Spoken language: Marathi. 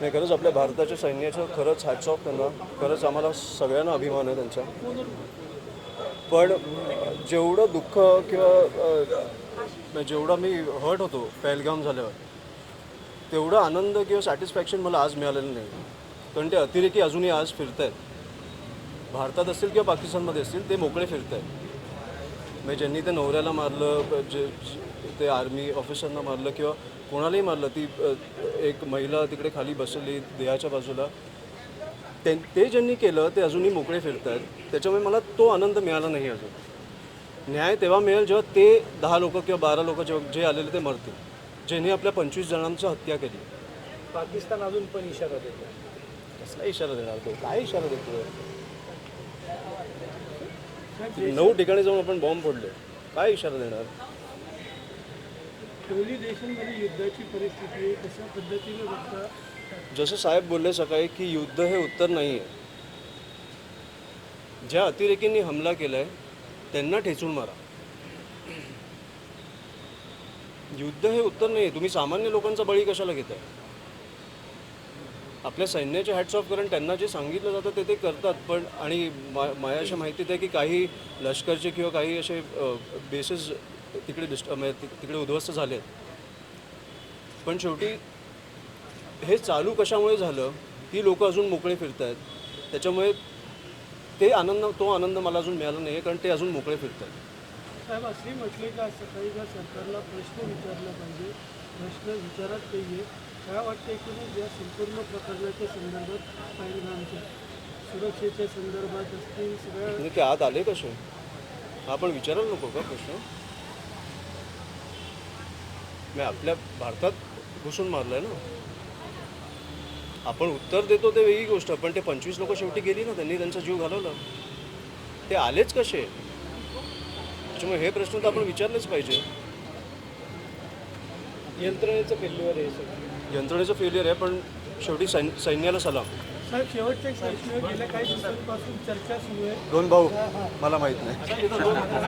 नाही खरंच आपल्या भारताच्या सैन्याचं खरंच हॅट्स ऑफ त्यांना. खरंच आम्हाला सगळ्यांना अभिमान आहे त्यांचा. पण जेवढं दुःख किंवा म्हणजे जेवढा मी हर्ट होतो पहलगाम झाल्यावर तेवढा आनंद किंवा सॅटिस्फॅक्शन मला आज मिळालेलं नाही. कारण ते अतिरेकी अजूनही आज फिरत आहेत भारतात असतील किंवा पाकिस्तानमध्ये असतील ते मोकळे फिरत आहेत म्हणजे ज्यांनी ते नवऱ्याला मारलं जे- ते आर्मी ऑफिसरना मारलं किंवा कोणालाही मारलं ती एक महिला तिकडे खाली बसली देहाच्या बाजूला. ते ते ज्यांनी केलं ते अजूनही मोकळे फिरत आहेत त्याच्यामुळे मला तो आनंद मिळाला नाही अजून. न्याय तेव्हा मिळेल जेव्हा ते दहा लोक किंवा बारा लोक जेव्हा जे आलेले ते मरतील. ज्यांनी आपल्या पंचवीस जणांची हत्या केली. पाकिस्तान अजून पण इशारा देतो कसला इशारा देणार तो? काय इशारा देतोय? नऊ ठिकाणी जाऊन आपण बॉम्ब फोडले. काय इशारा देणार? दोन्ही देशांमध्ये युद्धाची परिस्थिती आहे कशा पद्धतीने बघता? जसं साहेब बोलले सकाळी की युद्ध हे उत्तर नाही आहे ज्या अतिरेकींनी हमला केला आहे त्यांना ठेचून मारा. युद्ध हे उत्तर नाही आहे तुम्ही सामान्य लोकांचा बळी कशाला घेताय? आपल्या सैन्याचे हॅट्स ऑफ कारण त्यांना जे सांगितलं जातं ते ते करतात पण आणि मा माया अशा माहितीत आहे की काही लष्करचे किंवा काही असे बेसेस तिकडे डिस्ट म्हणजे तिकडे उद्ध्वस्त झाले. पण शेवटी हे चालू कशामुळे झालं? ती लोक अजून मोकळे फिरत आहेत त्याच्यामुळे ते आनंद तो आनंद मला अजून मिळाला नाही आहे कारण ते अजून मोकळे फिरत आहेत साहेब असे म्हटले का सकाळी का सरकारला प्रश्न विचारला पाहिजे प्रश्न विचारत नाही आहे काय वाटतं एकूणच या संपूर्ण प्रकरणाच्या संदर्भात पहिलगामच्या सुरक्षेच्या संदर्भात असतील सगळ्या ते आत आले कसे? हा आपण विचारायला नको का प्रश्न? मी आपल्या भारतात घुसून मारलाय ना. आपण उत्तर देतो ते वेगळी गोष्ट पण ते पंचवीस लोक शेवटी गेली ना त्यांनी त्यांचा जीव घालवला. ते आलेच कसे? त्याच्यामुळे हे प्रश्न तर आपण विचारलेच पाहिजे. यंत्रणेचं फेल्युअर आहे सगळं यंत्रणेचं फेलियर आहे पण शेवटी सैन सैन्याला सलाम. साहेब शेवटचा एक प्रश्न गेल्या काही दिवसांपासून चर्चा सुरू आहे. दोन भाऊ मला माहीत नाही.